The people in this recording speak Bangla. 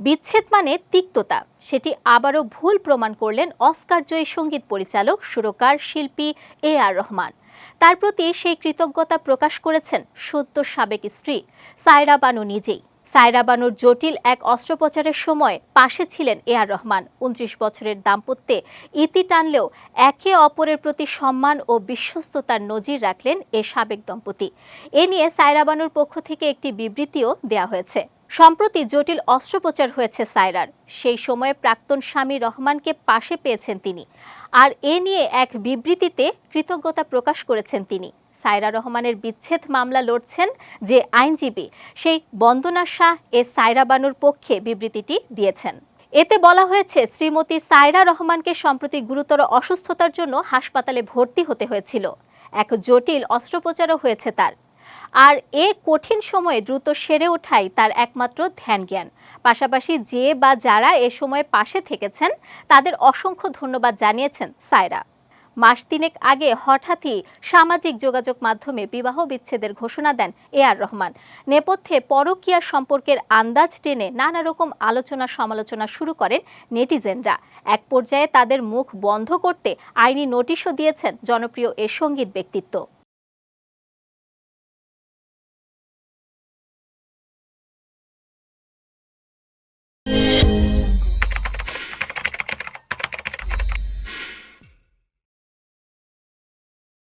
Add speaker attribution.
Speaker 1: বিচ্ছেদ মানে তিক্ততা। সেটি আবারও ভুল প্রমাণ করলেন অস্কার জয়ী সংগীত পরিচালক, সুরকার, শিল্পী এ আর রহমান। তার প্রতি সেই কৃতজ্ঞতা প্রকাশ করেছেন সদ্য সাবেক স্ত্রী, সায়রা বানু নিজেই। সায়রা বানুর জটিল এক অস্ত্রোপচারের সময় পাশে ছিলেন এ আর রহমান। উনত্রিশ বছরের দাম্পত্যে ইতি টানলেও একে অপরের প্রতি সম্মান ও বিশ্বস্ততার নজির রাখলেন এ সাবেক দম্পতি। এ নিয়ে সায়রা বানুর পক্ষ থেকে একটি বিবৃতিও দেওয়া হয়েছে। সম্প্রতি জটিল অস্ত্রোপচার হয়েছে সায়রার সেই সময়ে প্রাক্তন স্বামী রহমানকে পাশে পেয়েছেন তিনি। আর এ নিয়ে এক বিবৃতিতে কৃতজ্ঞতা প্রকাশ করেছেন তিনি। সায়রা রহমানের বিচ্ছেদ মামলা লড়ছেন যে আইনজীবী, সেই বন্দনা শাহ এ সায়রা বানুর পক্ষে বিবৃতিটি দিয়েছেন। এতে বলা হয়েছে, শ্রীমতী সায়রা রহমানকে সম্প্রতি গুরুতর অসুস্থতার জন্য হাসপাতালে ভর্তি হতে হয়েছিল। এক জটিল অস্ত্রোপচারও হয়েছে তার। আর এ কঠিন সময়ে দ্রুত সেরে ওঠাই তার একমাত্র ধ্যান জ্ঞান পাশাপাশি যে বা যারা এ সময় পাশে থেকেছেন, তাদের অসংখ্য ধন্যবাদ জানিয়েছেন সায়রা। মাস তিনেক আগে হঠাৎই সামাজিক যোগাযোগ মাধ্যমে বিবাহ বিচ্ছেদের ঘোষণা দেন এ আর রহমান। নেপথ্যে পরকীয়া সম্পর্কের আন্দাজ টেনে নানা রকম আলোচনা সমালোচনা শুরু করেন নেটিজেনরা। এক পর্যায়ে তাদের মুখ বন্ধ করতে আইনি নোটিশও দিয়েছেন জনপ্রিয় এ সংগীত ব্যক্তিত্ব।